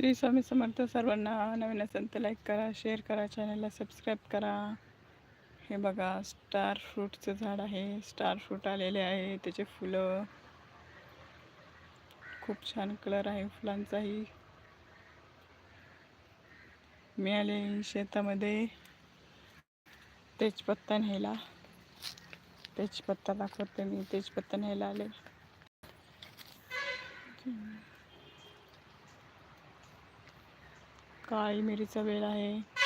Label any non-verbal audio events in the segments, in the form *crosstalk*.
श्री स्वामी समर्थ सर्वांना नवीन असेल तर लाईक करा शेअर करा चॅनलला सबस्क्राईब करा. हे बघा स्टार फ्रूटचं झाड आहे. स्टार फ्रूट आलेले आहे. त्याचे फुलं. खूप छान कलर आहे फुलांचाही. मी आले शेतामध्ये. तेजपत्ता न्यायला. तेजपत्ता दाखवते मी. तेजपत्ता न्यायला आले. काळी मिरीचा वेल आहे.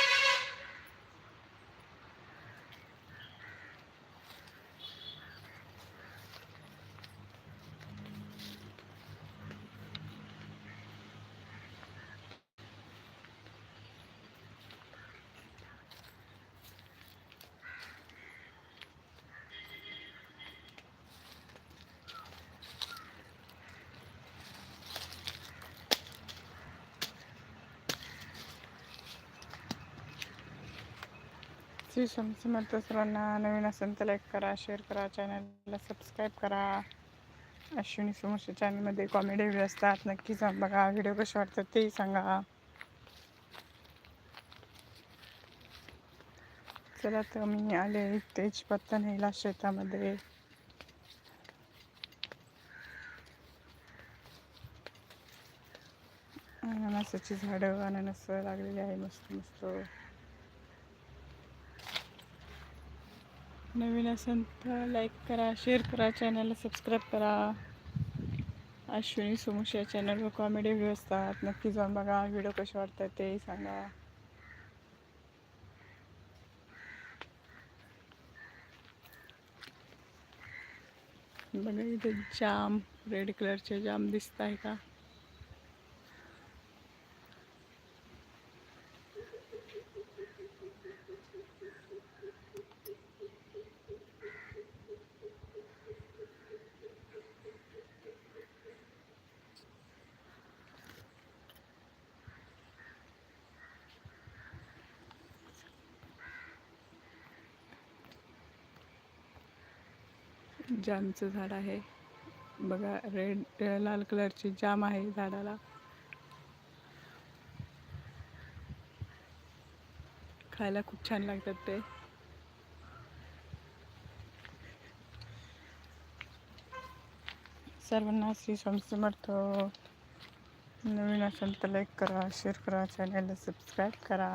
श्री समर्थ सर्वांना नवीन असेल तर लाईक करा शेअर करा चॅनलला सबस्क्राईब करा अश्विनी समोरच्या चॅनलमध्ये कॉमेडी व्हिडिओ असतात नक्की जाऊन बघा व्हिडिओ कसे वाटतात तेही सांगा चला तर मी आले तेजपत्ता न्यायला शेतामध्ये अननसाची झाडं अननस लागलेली आहे मस्त मस्त नवीन असेल तर लाईक करा शेअर करा चॅनलला सबस्क्राईब करा. अश्विनी सुमुश या चॅनलवर कॉमेडी व्हिडिओ असतात. नक्की जाऊन बघा व्हिडिओ कसे वाटतात ते सांगा. बघा इथे जाम रेड कलरचे जाम दिसत आहे का? जामचं झाड आहे. बघा रेड लाल कलरची जाम आहे झाडाला. खायला खूप छान लागतात ते. सर्वांना श्री स्वामी समर्थ. नवीन असेल तर लाईक करा शेअर करा चॅनलला सबस्क्राईब करा.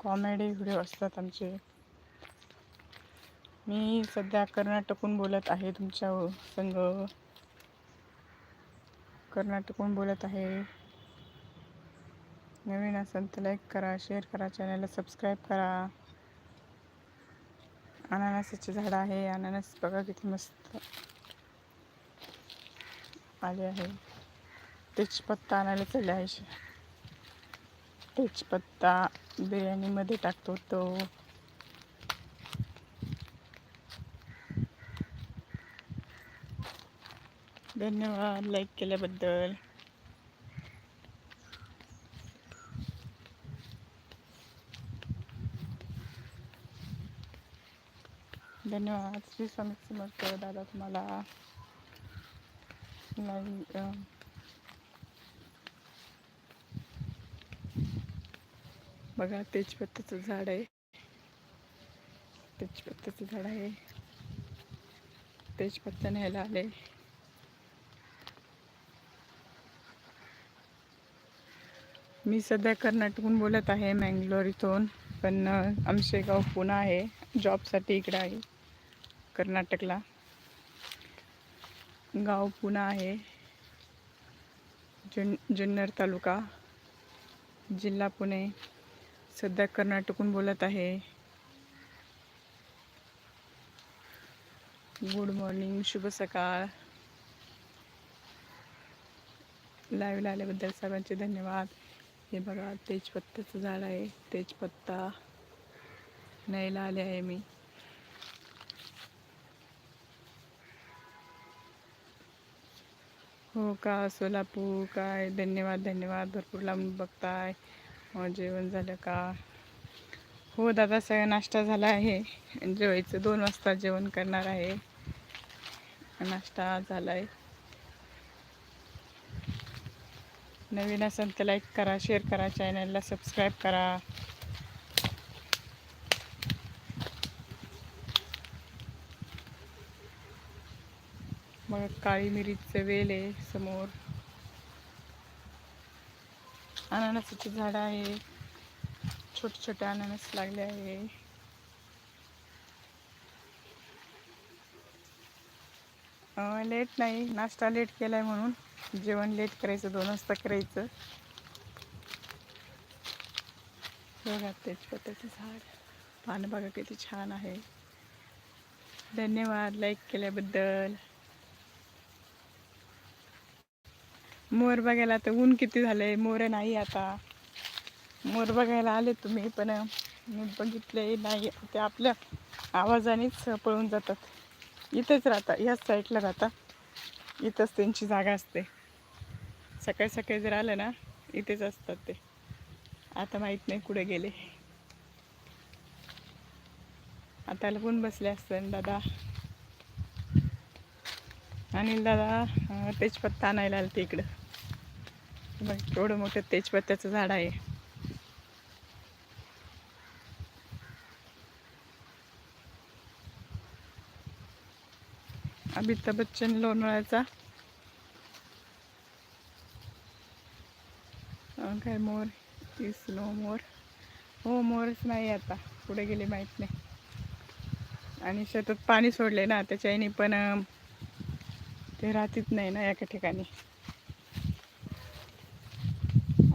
कॉमेडी व्हिडिओ असतात आमचे. मी सध्या कर्नाटकहून बोलत आहे तुमच्या संघ. कर्नाटकहून बोलत आहे. नवीन असेल तर लाईक करा शेअर करा चॅनलला सबस्क्राईब करा. अननसाचे झाड आहे अननस बघा किती मस्त आले आहे. तेजपत्ता आणायला चालले आहे. तेजपत्ता बिर्याणीमध्ये टाकतो तो. धन्यवाद लाईक केल्याबद्दल. धन्यवाद. श्री स्वामी समर्थ दादा तुम्हाला. Um. बघा तेजपत्त्याचं झाड आहे. तेजपत्त्याचं झाड आहे. तेजपत्ता न्यायला आले मी सध्या कर्नाटकहून बोलत आहे मँगलोर इथून पण आमचे गाव पुणे आहे. जॉबसाठी इकडं आहे कर्नाटकला. गाव पुणे आहे. जुन जुन्नर तालुका. जिल्हा पुणे. सध्या कर्नाटकहून बोलत आहे. गुड मॉर्निंग शुभ सकाळ. लाईव्हला आल्याबद्दल सर्वांचे धन्यवाद. हे बघा तेजपत्त्याचं झाड आहे. तेजपत्ता न्यायला आले आहे मी. हो का सोलापूर काय? धन्यवाद धन्यवाद. भरपूर लांब बघताय. जेवण झालं का? हो दादा सगळा नाश्ता झाला आहे. जेवायचं दोन वाजता जेवण करणार आहे. नाश्ता झाला आहे नवीन असेल तर लाईक करा शेअर करा चॅनलला सबस्क्राईब करा. मग काळी मिरीचं वेल आहे समोर. अननसाची झाडं आहे. छोटे छोटे अननस लागले आहे. लेट नाही नाश्ता लेट केलाय म्हणून. जेवण लेट करायचं दोन वाजता करायचं. बघा तेजपत्त्याचं झाड. पानं बघा किती छान आहे. धन्यवाद लाईक केल्याबद्दल. मोर बघायला आता ऊन किती झालंय मोर नाही आता. मोर बघायला आले तुम्ही पण मी बघितले नाही. ते आपल्या आवाजानेच पळून जातात. इथेच राहता याच साईडला राहता. इथंच त्यांची जागा असते. सकाळी सकाळी जर आलं ना इथेच असतात ते. आता माहीत नाही कुठे गेले. आता लपून बसले असते दादा. अनिल दादा तेजपत्ता आणायला आलं ते इकडं. बघ एवढं मोठं तेजपत्त्याचं झाड आहे. अमिताभ बच्चन लोणावळ्याचा. काय मोर? इस नो मोर. हो मोरच नाही आता. पुढे गेले माहीत नाही. आणि शेतात पाणी सोडले ना त्याच्याने पण ते राहतीच नाही ना एका ठिकाणी.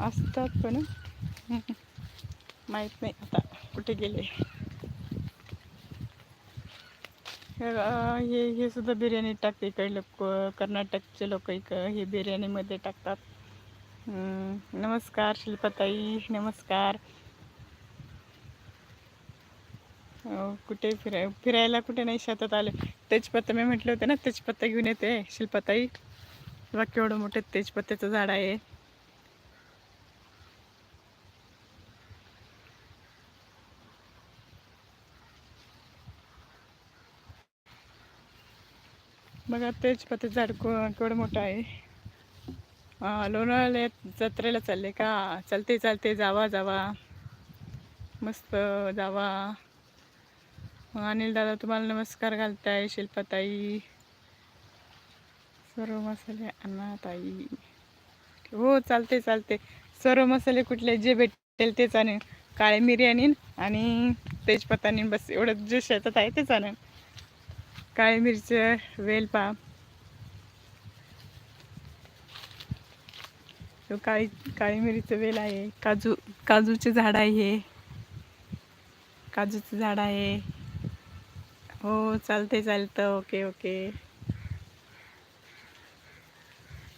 असतात पण. *laughs* माहीत नाही आता कुठे गेले. हे हे हे सुद्धा बिर्याणी टाकते इकडले कर्नाटकचे लोक इक हे बिर्याणीमध्ये टाकतात. नमस्कार शिल्पाताई नमस्कार. कुठे फिराय फिरायला कुठे नाही शेतात आले? तेजपत्ता मी म्हटलं होतं ना तेजपत्ता घेऊन येते. शिल्पाताई बघा केवढं मोठं तेजपत्त्याचं झाड आहे. बघा तेजपत्ते झाड केवढं मोठं आहे. लोणावळ्या लोणावळ्यात जत्रेला चालले का? चालते चालते जावा जावा. मस्त जावा. अनिल दादा तुम्हाला नमस्कार घालताय शिल्पाताई. सर्व मसाले ताई हो चालते चालते. सर्व मसाले कुठले जे भेटेल तेच आणेन. काळे मिरी आणीन आणि तेजपत्ता आणीन बस एवढं जे शेतात आहे तेच आणेन. काळी मिरचं वेलपा तो काळी काळी मिरीचं वेल आहे. काजू काजूचे झाड आहे काजूचं झाड आहे. हो चालते चालतं ओके ओके.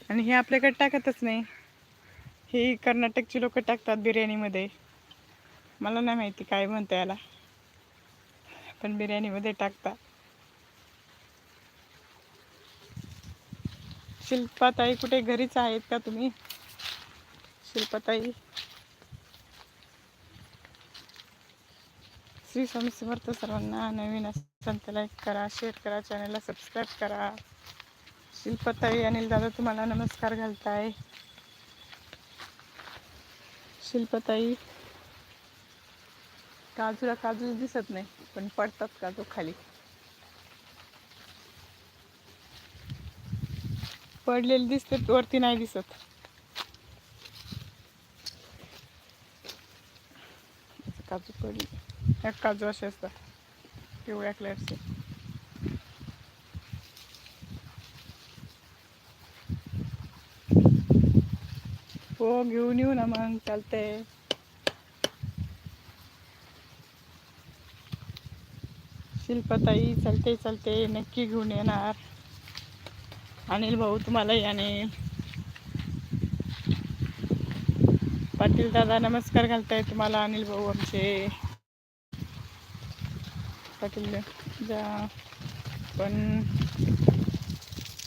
आणि हे आपल्याकडे टाकतच नाही. हे कर्नाटकची लोक टाकतात बिर्याणीमध्ये. मला नाही माहिती काय म्हणतं याला. पण बिर्याणीमध्ये टाकतात. शिल्पाताई कुठे घरीच आहेत का तुम्ही? शिल्पाताई. श्री स्वामी समर्थ सर्वांना नवीन असंत लाईक करा शेअर करा चॅनलला सबस्क्राईब करा. शिल्पाताई अनिल दादा तुम्हाला नमस्कार घालताय. शिल्पताई. काजूला काजू दिसत नाही पण पडतात काजू खाली. पडलेले दिसते वरती नाही दिसत. काजू पडले एक काजू असे असतात. पिवळ्या कलरचे. हो घेऊन येऊ ना मग चालतंय. शिल्पताई चालते चालते नक्की घेऊन येणार. अनिल भाऊ तुम्हालाही आणि पाटील दादा नमस्कार घालताय. तुम्हाला अनिल भाऊ आमचे पाटील जा पण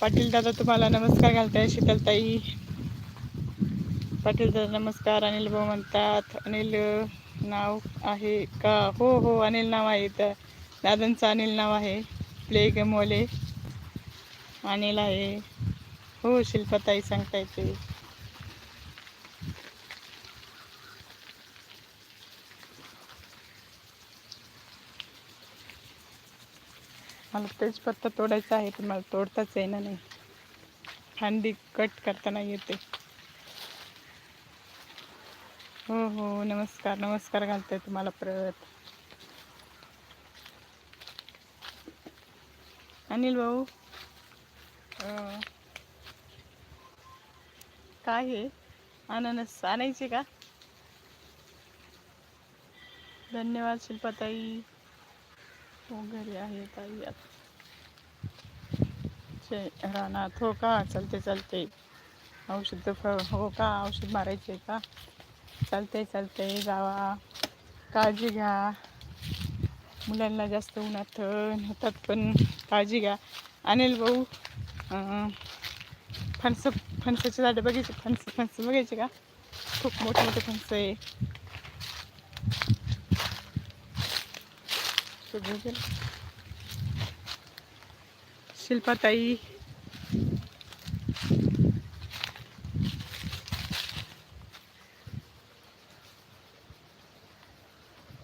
पाटील दादा तुम्हाला नमस्कार घालताय शीतलताई. पाटील दादा नमस्कार अनिल भाऊ म्हणतात अनिल नाव आहे का? हो हो अनिल नाव आहे. तर दादांचं अनिल नाव आहे. प्ले गमवले अनिल आहे. हो शिल्पताई सांगता येते मला तेजपत्ता तोडायचा आहे पण मला तोडताच येणार नाही. हंडी कट करताना येते. हो हो नमस्कार नमस्कार घालते तुम्हाला प्रत. अनिल भाऊ? काय हे? अननस आणायचे का? धन्यवाद शिल्पाताई. हो घरी आहे ताई आता. रानात हो का? चालते चालते. औषध फळ हो का? औषध मारायचे का? चालते चालते जावा. काळजी घ्या. मुलांना जास्त उन्हात होतात पण काळजी घ्या. अनिल भाऊ फणस फणसाचे झाडं बघायचे फणस फणस बघायचे का? खूप मोठे मोठे फणस आहे. शिल्पाताई.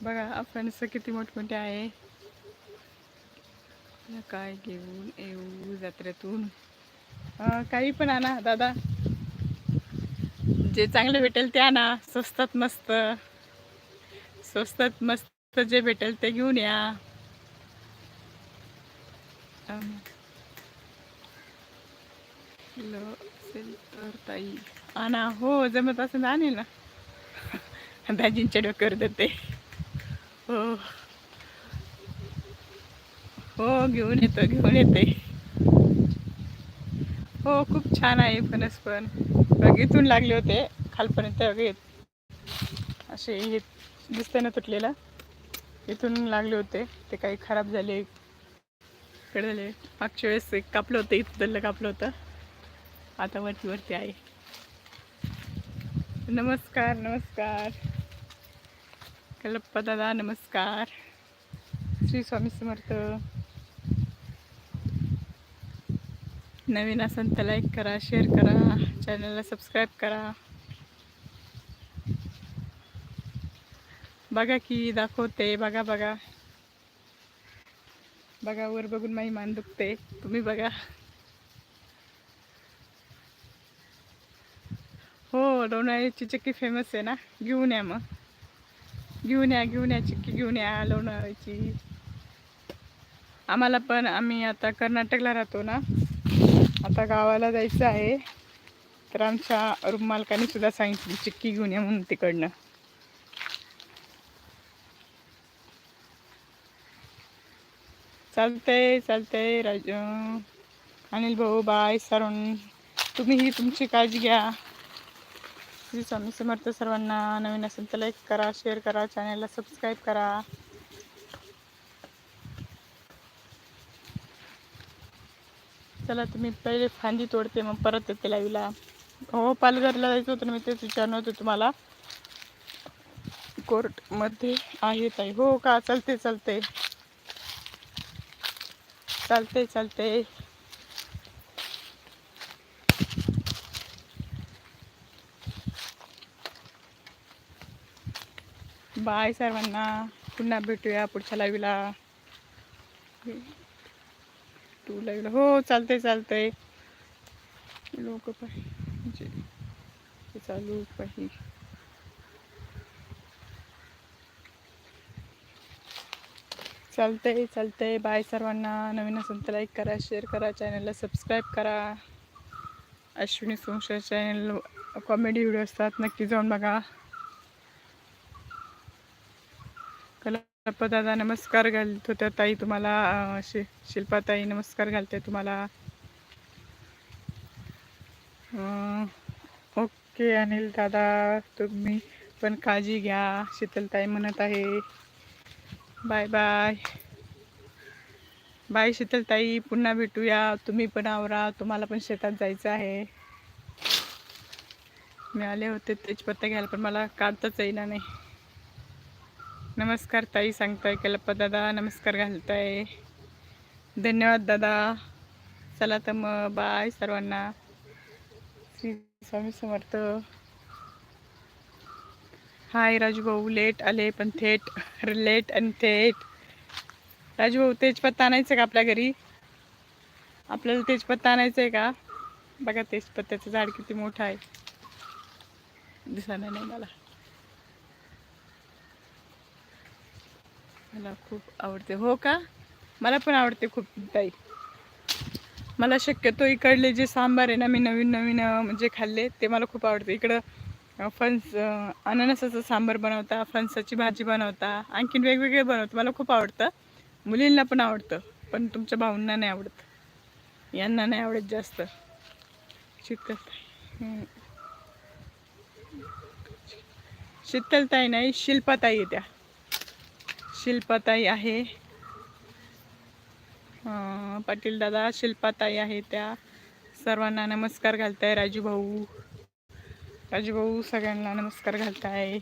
बघा फणस किती मोठमोठे आहे. काय घेऊन येऊ जत्रेतून. काही पण आणा दादा. जे चांगलं भेटेल ते आणा. स्वस्तात मस्त. स्वस्तात मस्त जे भेटेल ते घेऊन या. असेल तर ताई. आणा. हो जमत असेल आणेल ना. दाजींच्या डोक्यावर देते. हो. हो घेऊन येतो घेऊन येते. हो खूप छान आहे फणस पण. इथून लागले होते खालपर्यंत येत असे हे दिसतंय ना तुटलेलं? इथून लागले होते ते काही खराब झाले. इकडे झाले. मागच्या वेळेस एक कापलं होतं इथलं कापलं होतं. आता वरती वरती आहे. नमस्कार नमस्कार. कलप्पा दादा नमस्कार. श्री स्वामी समर्थ. नवीन असेल तर लाईक करा शेअर करा चॅनलला सबस्क्राईब करा. बघा की दाखवते बघा बघा. बघा वर बघून माझी मान दुखते. तुम्ही बघा. हो लोणावळ्याची चिक्की फेमस आहे ना? घेऊन या मग. घेऊन या घेऊन या चिक्की घेऊन या लोणावळ्याची. आम्हाला पण आम्ही आता कर्नाटकला राहतो ना? आता गावाला जायचं आहे. तर आमच्या रूम मालकाने सुद्धा सांगितली चिक्की घेऊन या म्हणून तिकडनं. चालतंय चालतंय राज. अनिल भाऊ बाय सरून. तुम्हीही तुमची काळजी घ्या. श्री स्वामी समर्थ सर्वांना नवीन असेल तर लाईक करा शेअर करा चॅनलला सबस्क्राईब करा. चला तुम्ही पहिले फांदी तोडते मग परत येते लाईव्हला हो पालघरला जायचं होतं मी तेच विचारणार होते तुम्हाला. कोर्टमध्ये आहे ताई. हो का? चालते चालते. चालते चालते. बाय सर्वांना. पुन्हा भेटूया पुढच्या लाईव्हला टू हो चालतंय चालतंय. लोक पाहिजे चालू पाहिजे. चालतंय चालतंय. बाय सर्वांना. नवीन असेल तर लाईक करा शेअर करा. चॅनलला सबस्क्राईब करा. Ashwini Somsher channel comedy video असतात. नक्की जाऊन बघा. दादा नमस्कार घालत होत्या ताई तुम्हाला शि शिल्पा ताई नमस्कार घालते तुम्हाला. ओके अनिल दादा तुम्ही पण काळजी घ्या शीतलताई म्हणत आहे. Bye bye. बाय शीतलताई पुन्हा भेटूया. तुम्ही पण आवरा तुम्हाला पण शेतात जायचं आहे. मी आले होते तेजपत्ता घ्यायला पण मला काढताच येईना नाही. नमस्कार ताई सांगताय कलप्पा दादा नमस्कार घालताय. धन्यवाद दादा. चला तर मग बाय सर्वांना. श्री स्वामी समर्थ. हाय राजूभाऊ लेट आले पण थेट लेट आणि थेट. राजू भाऊ तेजपत्ता आणायचं का आपल्या घरी? आपल्याला तेजपत्ता आणायचं आहे का? बघा तेजपत्त्याचं झाड किती मोठं आहे. दिसायला नाही मला. मला खूप आवडते. हो का? मला पण आवडते खूप ताई. मला शक्यतो इकडले जे सांबार आहे ना मी नवीन नवीन म्हणजे खाल्ले ते मला खूप आवडते. इकडं फणस अननसाचं सांबार बनवता फणसाची भाजी बनवता आणखीन वेगवेगळे बनवतं मला खूप आवडतं. मुलींना पण आवडतं पण तुमच्या भाऊंना नाही आवडत. यांना नाही आवडत जास्त. शीतल शीतलताई नाही शिल्पाताई आहे त्या शिल्पाताई आहे. पाटील दादा शिल्पाताई आहे त्या. सर्वांना नमस्कार घालताय राजू भाऊ. राजू भाऊ सगळ्यांना नमस्कार घालताय.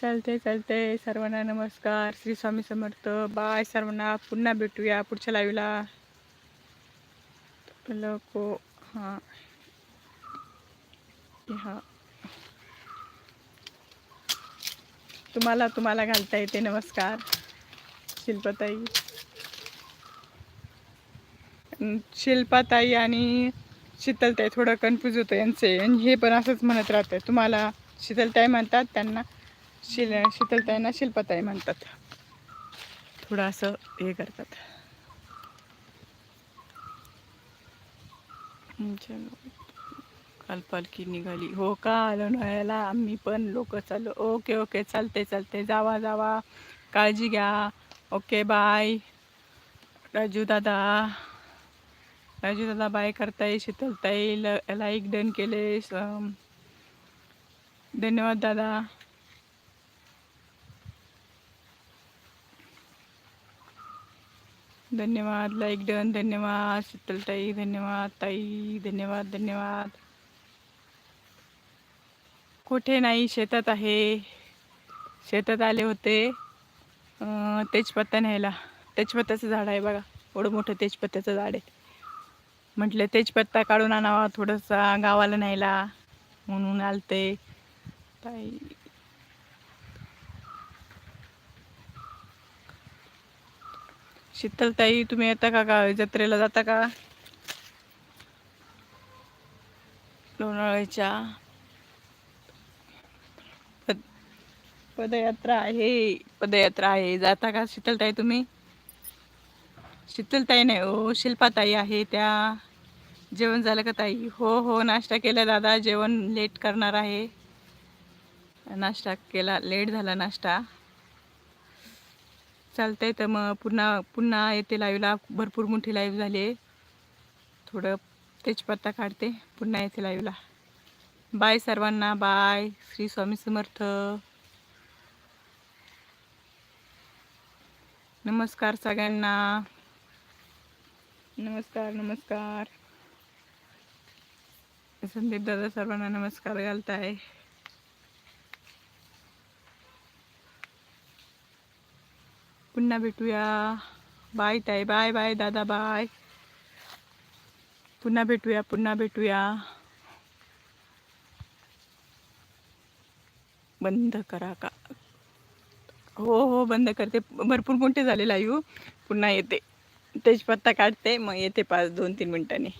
चालते चालते सर्वांना नमस्कार. श्री स्वामी समर्थ. बाय. सर्वांना पुन्हा भेटूया पुढच्या लाईव्हला लोको हां हां. तुम्हाला तुम्हाला घालता येते. नमस्कार. शिल्पताई. शिल्पाताई आणि शीतलताई थोडं कन्फ्यूज होतं यांचे. आणि हे पण असंच म्हणत राहते तुम्हाला शीतलताई म्हणतात त्यांना शिल शीतलताईंना शिल्पाताई म्हणतात. थोडं असं हे करतात. चलो. काल पालखी निघाली. हो का? आलो आम्ही पण लोक चाललो. Okay okay. चालते चालते जावा जावा. काळजी घ्या. Okay bye. राजू दादा. राजू दादा बाय करताय शीतलताई ल लाईक डन केले. धन्यवाद दादा. धन्यवाद. लाईक डन धन्यवाद. शीतलताई धन्यवाद. ताई धन्यवाद धन्यवाद. कुठे नाही शेतात आहे. शेतात आले होते. तेजपत्ता न्यायला. तेजपत्त्याचं झाड आहे बघा. एवढं मोठं तेजपत्त्याचं झाड आहे. म्हटलं तेजपत्ता काढून आणावा थोडंसा गावाला न्यायला. म्हणून आलते. ताई. शीतलताई तुम्ही येता का का जत्रेला जाता का? लोणावळ्याच्या. पदयात्रा आहे. पदयात्रा आहे. जाता का शीतलताई तुम्ही? शीतलताई नाही हो शिल्पाताई आहे त्या. जेवण झालं का ताई? हो हो नाश्ता केला दादा. जेवण लेट करणार आहे. नाश्ता केला लेट झाला नाश्ता. चालतंय तर मग पुन्हा पुन्हा येते लाईव्हला भरपूर मोठी लाईव्ह झाली आहे. थोडं तेजपत्ता काढते. पुन्हा येते लाईव्हला बाय सर्वांना. बाय श्री स्वामी समर्थ. नमस्कार सगळ्यांना. नमस्कार नमस्कार. संदीप दादा सर्वांना नमस्कार घालताय. पुन्हा भेटूया. बाय ताई बाय बाय दादा बाय. पुन्हा भेटूया पुन्हा भेटूया. बंद करा का? हो हो बंद करते. भरपूर मोठे झाले लाईव्ह. पुन्हा येते. तेजपत्ता काढते मग येते पाच दोन तीन मिनिटांनी.